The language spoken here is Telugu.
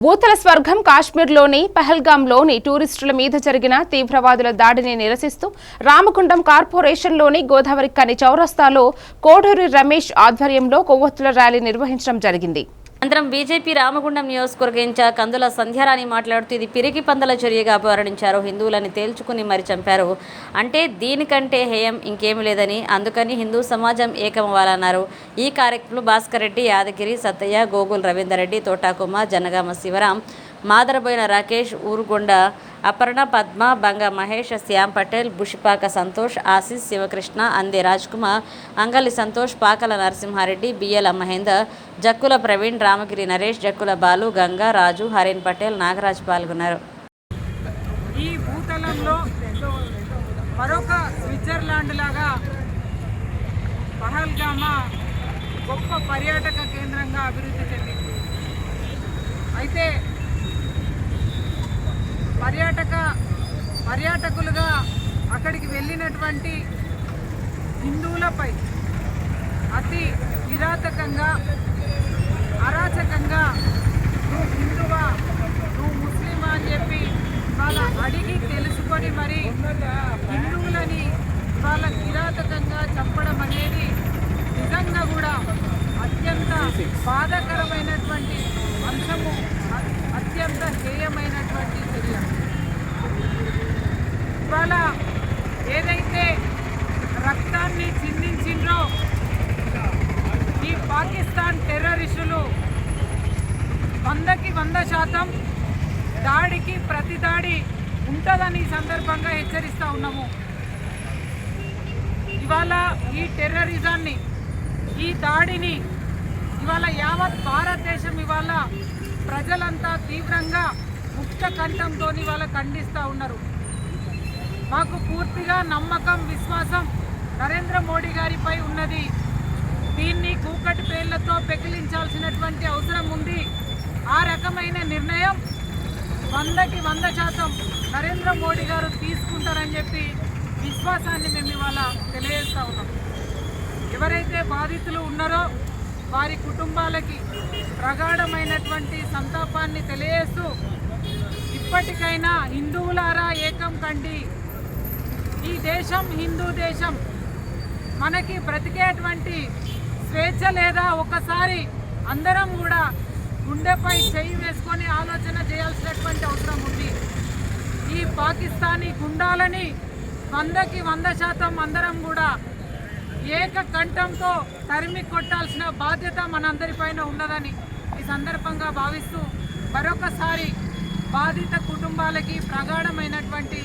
భూతల స్వర్గం కాశ్మీర్లోని పహల్గామ్లోని టూరిస్టుల మీద జరిగిన తీవ్రవాదుల దాడిని నిరసిస్తూ రామకుండం కార్పొరేషన్లోని గోదావరి కని చౌరస్తాలో కోడూరి రమేష్ ఆధ్వర్యంలో కొవ్వొత్తుల ర్యాలీ నిర్వహించడం జరిగింది. అనంతరం బీజేపీ రామగుండం నియోజకవర్గ ఇన్ఛార్జ్ కందుల సంధ్యారాణి మాట్లాడుతూ ఇది పిరికి పందల చర్యగా అభివర్ణించారు హిందువులని తేల్చుకుని మరి చంపారు. అంటే దీనికంటే హేయం ఇంకేమీ లేదని అందుకని హిందూ సమాజం ఏకమవ్వాలన్నారు. ఈ కార్యక్రమంలో భాస్కర్ రెడ్డి యాదగిరి సత్తయ్య గోగుల్ రవీందర్ రెడ్డి తోటాకుమ జనగామ శివరాం మాదరబోయిన రాకేష్ ఊరుగొండ అపర్ణ పద్మ బంగ మహేష్ శ్యామ్ పటేల్ బుషిపాక సంతోష్ ఆశీస్ శివకృష్ణ అందే రాజ్ కుమార్ అంగలి సంతోష్ పాకల నరసింహారెడ్డి బియ్యల మహేందర్ జక్కుల ప్రవీణ్ రామగిరి నరేష్ జక్కుల బాలు గంగా రాజు హరిన్ పటేల్ నాగరాజ్ పాల్గొన్నారు. ఈ భూతలంలో మరొక స్విట్జర్లాండ్ లాగా పహల్గామా గొప్ప పర్యాటక కేంద్రంగా అభివృద్ధి చెందింది. అయితే పర్యాటక పర్యాటకులుగా అక్కడికి వెళ్ళినటువంటి హిందువులపై అతి కిరాతకంగా అరాచకంగా నువ్వు హిందువా నువ్వు ముస్లిమా అని చెప్పి వాళ్ళ అడిగి తెలుసుకొని మరి హిందువులని వాళ్ళ కిరాతకంగా చంపడం అనేది నిజంగా కూడా అత్యంత బాధాకరమైనటువంటి అంశము అత్యంత హేయమైనటువంటి చర్య ఇవాళ ఏదైతే రక్తాన్ని చిందించిండ్రో ఈ పాకిస్తాన్ టెర్రరిస్టులు వందకి వంద శాతం దాడికి ప్రతి దాడి ఉంటుందని సందర్భంగా హెచ్చరిస్తూ ఉన్నాము. ఇవాళ ఈ టెర్రరిజాన్ని ఈ దాడిని ఇవాళ యావత్ భారతదేశం ఇవాళ ప్రజలంతా తీవ్రంగా ముక్త కంఠంతో ఇవాళ ఖండిస్తూ ఉన్నారు. మాకు పూర్తిగా నమ్మకం విశ్వాసం నరేంద్ర మోడీ గారిపై ఉన్నది. దీన్ని కూకటి పేర్లతో పెకిలించాల్సినటువంటి అవసరం ఉంది. ఆ రకమైన నిర్ణయం వందకి వంద శాతం నరేంద్ర మోడీ గారు తీసుకుంటారని చెప్పి విశ్వాసాన్ని మేము ఇవాళ తెలియజేస్తా ఉన్నాం. ఎవరైతే బాధితులు ఉన్నారో వారి కుటుంబాలకి ప్రగాఢమైనటువంటి సంతాపాన్ని తెలియజేస్తూ ఇప్పటికైనా హిందువులారా ఏకం కండి. ఈ దేశం హిందూ దేశం. మనకి బ్రతికేటువంటి స్వేచ్ఛ లేదా ఒకసారి అందరం కూడా గుండెపై చేయి వేసుకొని ఆలోచన చేయాల్సినటువంటి అవసరం ఉంది. ఈ పాకిస్తానీ గుండాలని వందకి వంద శాతం అందరం కూడా ఏక కంఠంతో తరిమి కొట్టాల్సిన బాధ్యత మనందరిపైన ఉన్నదని ఈ సందర్భంగా భావిస్తూ మరొకసారి బాధిత కుటుంబాలకి ప్రగాఢమైనటువంటి